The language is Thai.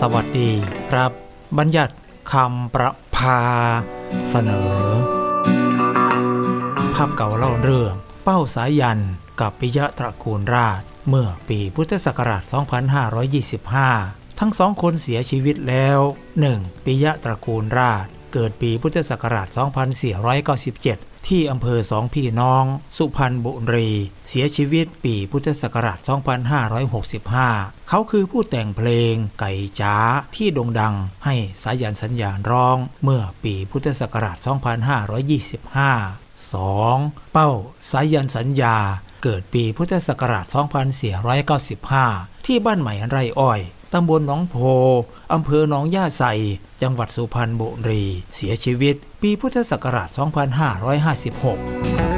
สวัสดีครับ บัญญัติคำประพา เสนอ ภาพเก่าเล่าเรื่อง เป้าสายันกับปิยะตระกูลราช เมื่อปีพุทธศักราช 2525 ทั้งสองคนเสียชีวิตแล้ว 1. ปิยะตระกูลราช เกิดปีพุทธศักราช 2497 ที่อำเภอสองพี่น้อง สุพรรณบุรี เสียชีวิตปีพุทธศักราช 2565 เขาคือผู้แต่งเพลงไก่จ้าที่โด่งดังให้สายันสัญญาณร้อง เมื่อปีพุทธศักราช 2525 2. เป้าสายันสัญญา เกิดปีพุทธศักราช 2495 ที่บ้านใหม่ไรอ้อย ตำบลหนองโพ อำเภอหนองย่าไซจังหวัดสุพรรณบุรี เสียชีวิต ปีพุทธศักราช 2556